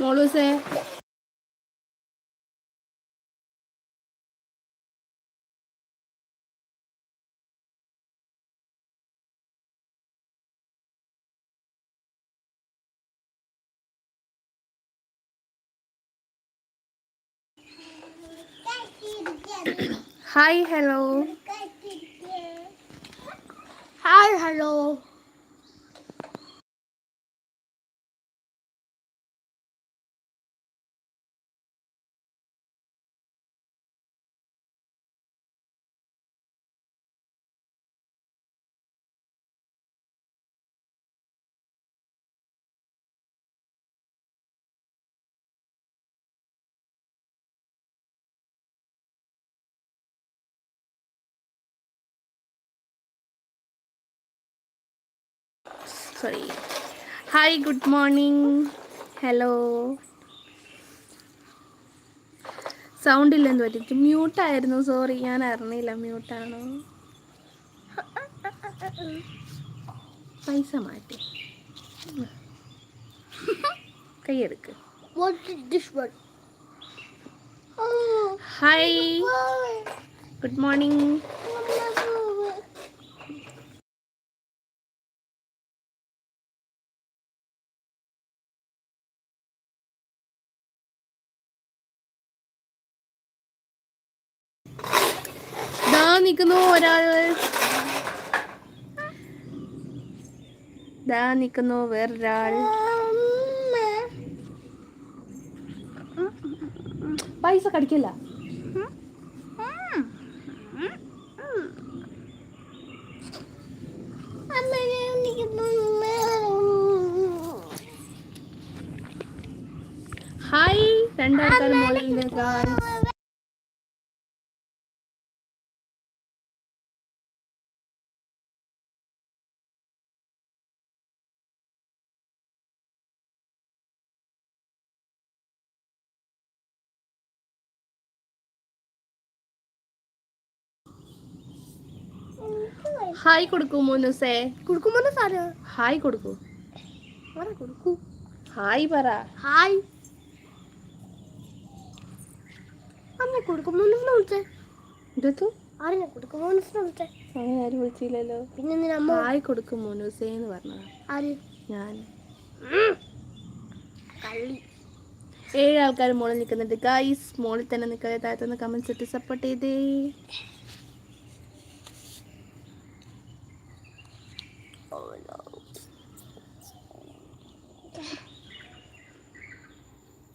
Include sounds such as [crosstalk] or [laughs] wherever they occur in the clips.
മോളൂസേ. Hi hello hi hello sorry hi good morning hello sound ഇല്ലെന്ന് പറ്റി മ്യൂട്ടായിരുന്നു sorry ഞാൻ അറിഞ്ഞില്ല മ്യൂട്ടാണോ പൈസ മാറ്റി. കൈയെടുക്ക് What is this one? Hi good morning ദാ നിൽക്കുന്നു ഒരാൾ. ദാ നിൽക്കുന്നു വേറൊരാൾ. പൈസ കടിക്കില്ല. ഹായ്. രണ്ടാൾക്കാർ മോളിൽ നിൽക്കാൻ ഹായ് കൊടുക്കൂ മോനുസേ കൊടുക്കുമ്പോൾ സാറ്? ഹായ് കൊടുക്കൂ. കൊടുക്കൂ. ഹായ് പറ. ഹായ്. അമ്മ കൊടുക്കുമ്പോൾ വിളിച്ചേ. ഇതെത്തു ആരെന്നെ കൊടുക്കുമ്പോൾ വിളിച്ചേ? അങ്ങനെ ആരും വിളിച്ചില്ലല്ലോ. പിന്നെ അമ്മ? ഹായ് കൊടുക്കും മോനുസേ എന്ന് പറഞ്ഞതാ. ആര്? ഞാൻ. കള്ളി. ഏഴ് ആൾക്കാർ മോളിൽ നിൽക്കുന്നുണ്ട്. ഗൈസ് മോളിൽ തന്നെ നിൽക്കാതെ താഴത്തുനിന്ന് കമൻസ് ഇട്ട് സപ്പോർട്ട് ചെയ്തേ.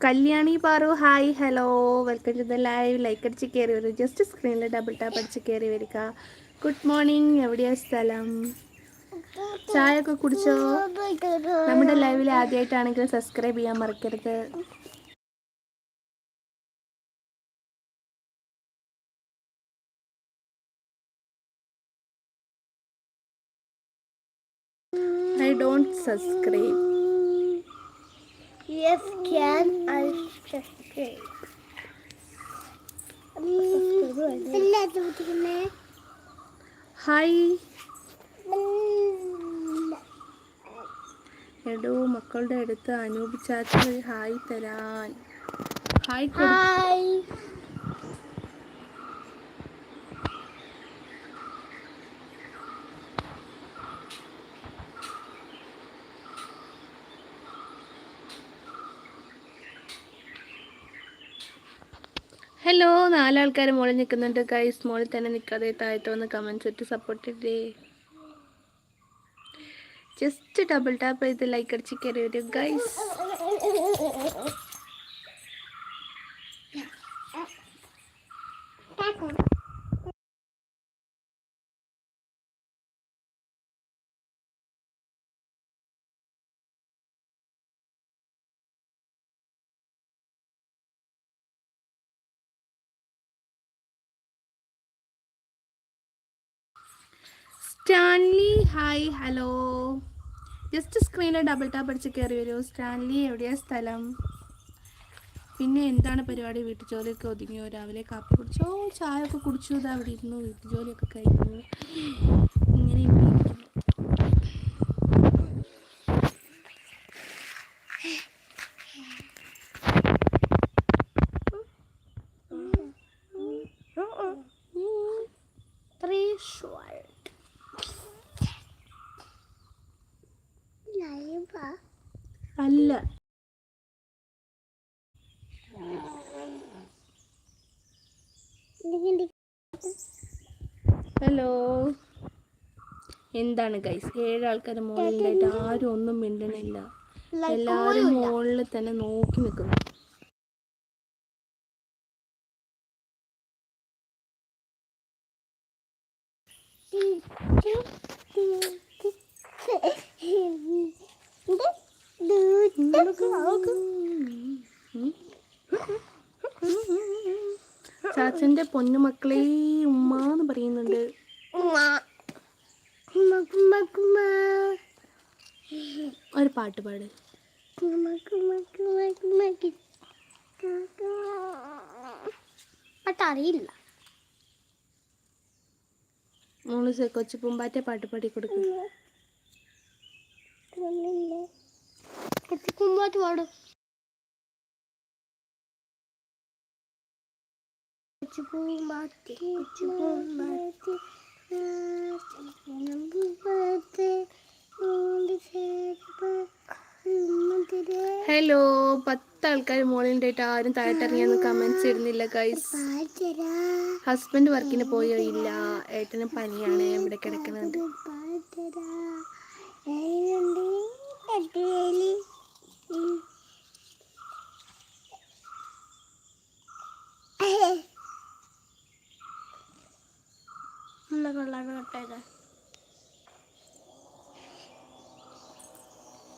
Kalyani Paru hi hello. Welcome to the live like അടിച്ച് കയറി വരും. ജസ്റ്റ് സ്ക്രീനിൽ ഡബിൾ ടാപ്പ് അടിച്ച് കയറി വരിക. ഗുഡ് മോർണിംഗ് എവിടെയാ സ്ഥലം? ചായ ഒക്കെ കുടിച്ചോ? നമ്മുടെ ലൈവിൽ ആദ്യമായിട്ടാണെങ്കിൽ സബ്സ്ക്രൈബ് ചെയ്യാൻ മറക്കരുത്. I don't subscribe Yes, can I subscribe? Hi എടോ മക്കളുടെ അടുത്ത് അനൂപ് ചാച്ച ഒരു ഹായ് തരാൻ. Hi hi. ഹലോ നാലാൾക്കാർ മുകളിൽ നിൽക്കുന്നുണ്ട് ഗൈസ് മുകളിൽ തന്നെ നിൽക്കാതെ താഴത്ത് വന്ന് കമൻസ് ഇട്ട് സപ്പോർട്ട് ചെയ്തേ ജസ്റ്റ് ഡബിൾ ടാപ്പ് ചെയ്ത് ലൈക്ക് അടിച്ച് കയറി വരും guys Stanley hi hello. Just സ്ക്രീനിൽ ഡബിൾ ടാപ്പ് അടിച്ച് കയറി വരൂ. സ്റ്റാൻലി എവിടെയാണ് സ്ഥലം? പിന്നെ എന്താണ് പരിപാടി? വീട്ടു ജോലിയൊക്കെ ഒതുങ്ങിയോ? രാവിലെ കാപ്പി കുടിച്ചോ? ചായ ഒക്കെ കുടിച്ചു? അവിടെ ഇരുന്നു. വീട്ടു ജോലിയൊക്കെ കഴിഞ്ഞു. അല്ല. ഹലോ. എന്താണ് ഗൈസ് ഏഴ് ആൾക്കാർ മുകളിലായിട്ട് ആരും ഒന്നും മിണ്ടണില്ല. എല്ലാവരും മോളിൽ തന്നെ നോക്കി നിൽക്കുന്നു ഇത് [laughs] ചാച്ചന്റെ പൊന്നുമക്കളെ ഉമ്മ എന്ന് പറയുന്നുണ്ട്. ഒരു പാട്ട് പാട്. അറിയില്ല. മൂന്ന് കൊച്ചു പൂമ്പാറ്റ പാട്ട് പാടി കൊടുക്കും. കുമ്പാട്ട് പാടും പൂമ്പാറ്റി പൂമ്പാറ്റി ഹലോ പത്ത് ആൾക്കാർ മുകളിലായിട്ട് ആരും താഴോട്ടിറങ്ങിയെന്ന് കമന്റ്സ് ഇടുന്നില്ല ഗൈസ് ഹസ്ബൻഡ് വർക്കിന് പോയോ ഇല്ല. ഏട്ടന് പനിയാണ് ഇവിടെ കിടക്കുന്നുണ്ട്